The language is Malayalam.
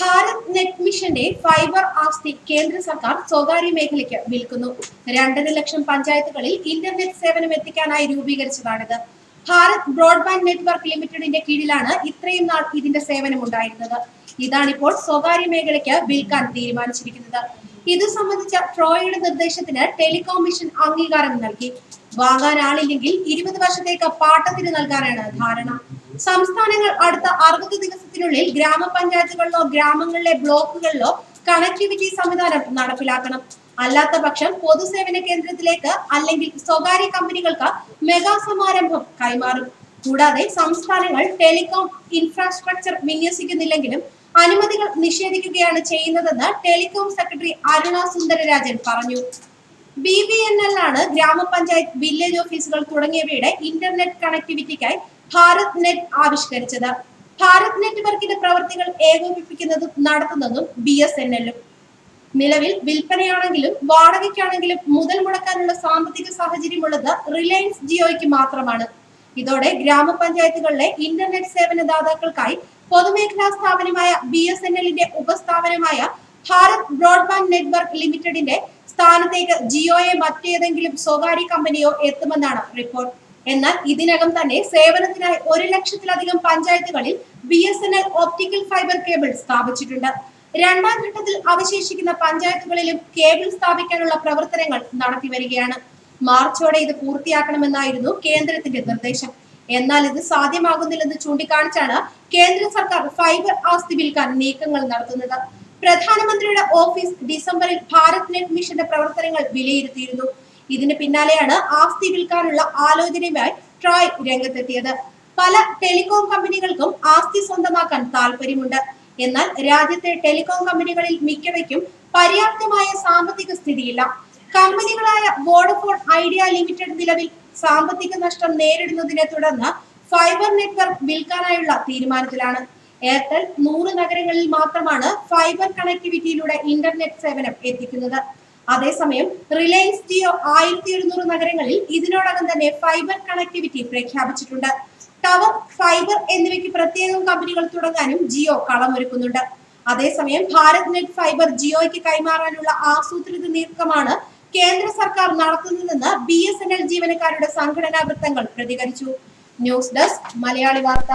ഭാരത് നെറ്റ് മിഷന്റെ ഫൈബർ ആസ്തി കേന്ദ്ര സർക്കാർ സ്വകാര്യ മേഖലയ്ക്ക് വിൽക്കുന്നു. രണ്ടര ലക്ഷം പഞ്ചായത്തുകളിൽ ഇന്റർനെറ്റ് സേവനം എത്തിക്കാനായി രൂപീകരിച്ചതാണിത്. ഭാരത് ബ്രോഡ്ബാൻഡ് നെറ്റ്വർക്ക് ലിമിറ്റഡിന്റെ കീഴിലാണ് ഇത്രയും നാൾ ഇതിന്റെ സേവനം ഉണ്ടായിരുന്നത് ഇതാണിപ്പോൾ സ്വകാര്യ മേഖലയ്ക്ക് വിൽക്കാൻ തീരുമാനിച്ചിരിക്കുന്നത്. ഇത് സംബന്ധിച്ച ട്രോയയുടെ നിർദ്ദേശത്തിന് ടെലികോം മിഷൻ അംഗീകാരം നൽകി. വാങ്ങാൻ ആളില്ലെങ്കിൽ ഇരുപത് വർഷത്തേക്ക് പാട്ടത്തിന് നൽകാനാണ് ധാരണ. സംസ്ഥാനങ്ങൾ അടുത്ത അറുപത് ദിവസത്തിനുള്ളിൽ ഗ്രാമപഞ്ചായത്തുകളിലോ ഗ്രാമങ്ങളിലെ ബ്ലോക്കുകളിലോ കണക്ടിവിറ്റി സംവിധാനം നടപ്പിലാക്കണം. അല്ലാത്ത പക്ഷം പൊതുസേവന കേന്ദ്രത്തിലേക്ക് അല്ലെങ്കിൽ സ്വകാര്യ കമ്പനികൾക്ക് മെഗാ സമാരംഭം കൈമാറും. കൂടാതെ സംസ്ഥാനങ്ങൾ ടെലികോം ഇൻഫ്രാസ്ട്രക്ചർ വിന്യസിക്കുന്നില്ലെങ്കിലും അനുമതികൾ നിഷേധിക്കുകയാണ് ചെയ്യുന്നതെന്ന് ടെലികോം സെക്രട്ടറി അരുണ സുന്ദരരാജൻ പറഞ്ഞു. ബി ബി എൻ എൽ ആണ് ഗ്രാമപഞ്ചായത്ത് വില്ലേജ് ഓഫീസുകൾ തുടങ്ങിയവയുടെ ഇന്റർനെറ്റ് കണക്ടിവിറ്റിക്കായി ഭാരത് നെറ്റ് ആവിഷ്കരിച്ചത്. ഭാരത് നെറ്റ്വർക്കിന്റെ പ്രവർത്തികൾ ഏകോപിപ്പിക്കുന്നതും നടത്തുന്നതും ബി എസ് എൻ എല്ലും നിലവിൽ വിൽപ്പനയാണെങ്കിലും വാടകയ്ക്കാണെങ്കിലും മുതൽ മുടക്കാനുള്ള സാമ്പത്തിക സാഹചര്യമുള്ളത് റിലയൻസ് ജിയോയ്ക്ക് മാത്രമാണ്. ഇതോടെ ഗ്രാമപഞ്ചായത്തുകളിലെ ഇന്റർനെറ്റ് സേവനദാതാക്കൾക്കായി പൊതുമേഖലാ സ്ഥാപനമായ ബി എസ് എൻ എല്ലിന്റെ ഉപസ്ഥാപനമായ ഭാരത് ബ്രോഡ്ബാൻഡ് നെറ്റ്വർക്ക് ലിമിറ്റഡിന്റെ സ്ഥാനത്തേക്ക് ജിയോയെ മറ്റേതെങ്കിലും സ്വകാര്യ കമ്പനിയോ എത്തുമെന്നാണ് റിപ്പോർട്ട്. എന്നാൽ ഇതിനകം തന്നെ സേവനത്തിനായി ഒരു ലക്ഷത്തിലധികം പഞ്ചായത്തുകളിൽ B S N L optical fibre cable സ്ഥാപിച്ചിട്ടുണ്ട്. രണ്ടാം ഘട്ടത്തിൽ അവശേഷിക്കുന്ന പഞ്ചായത്തുകളിലും കേബിൾ സ്ഥാപിക്കാനുള്ള പ്രവർത്തനങ്ങൾ നടത്തി വരികയാണ് മാർച്ചോടെ ഇത് പൂർത്തിയാക്കണമെന്നായിരുന്നു കേന്ദ്രത്തിന്റെ നിർദ്ദേശം. എന്നാൽ ഇത് സാധ്യമാകുന്നില്ലെന്ന് ചൂണ്ടിക്കാണിച്ചാണ് കേന്ദ്ര സർക്കാർ ഫൈബർ ആസ്തി വിൽക്കാൻ നീക്കങ്ങൾ നടത്തുന്നത്. പ്രധാനമന്ത്രിയുടെ ഓഫീസ് ഡിസംബറിൽ ഭാരത് നെറ്റ് മിഷന്റെ പ്രവർത്തനങ്ങൾ വിലയിരുത്തിയിരുന്നു. ഇതിന് പിന്നാലെയാണ് ആസ്തി വിൽക്കാനുള്ള ആലോചനയുമായി ട്രോയ് രംഗത്തെത്തിയത്. പല ടെലികോം കമ്പനികൾക്കും ആസ്തി സ്വന്തമാക്കാൻ താല്പര്യമുണ്ട് എന്നാൽ രാജ്യത്തെ ടെലികോം കമ്പനികളിൽ മിക്കവയ്ക്കും പര്യാപ്തമായ സാമ്പത്തിക സ്ഥിതിയില്ല. കമ്പനികളായ വോഡഫോൺ ഐഡിയ ലിമിറ്റഡ് നിലവിൽ സാമ്പത്തിക നഷ്ടം നേരിടുന്നതിനെ തുടർന്ന് ഫൈബർ നെറ്റ്വർക്ക് വിൽക്കാനായുള്ള തീരുമാനത്തിലാണ്. എയർടെൽ നൂറ് നഗരങ്ങളിൽ മാത്രമാണ് ഫൈബർ കണക്ടിവിറ്റിയിലൂടെ ഇന്റർനെറ്റ് സേവനം എത്തിക്കുന്നത്. അതേസമയം റിലയൻസ് ജിയോ ആയിരത്തി എഴുന്നൂറ് നഗരങ്ങളിൽ ഇതിനോടകം തന്നെ ഫൈബർ കണക്ടിവിറ്റി പ്രഖ്യാപിച്ചിട്ടുണ്ട്. ടവർ ഫൈബർ എന്നിവയ്ക്ക് പ്രത്യേകം കമ്പനികൾ തുടങ്ങാനും ജിയോ കളമൊരുക്കുന്നുണ്ട്. അതേസമയം ഭാരത് നെറ്റ് ഫൈബർ ജിയോയ്ക്ക് കൈമാറാനുള്ള ആസൂത്രിത നീക്കമാണ് കേന്ദ്ര സർക്കാർ നടത്തുന്നതെന്ന് ബി എസ് എൻ എൽ ജീവനക്കാരുടെ സംഘടനാ വൃത്തങ്ങൾ പ്രതികരിച്ചു. ന്യൂസ് ഡെസ്ക് മലയാളി വാർത്ത.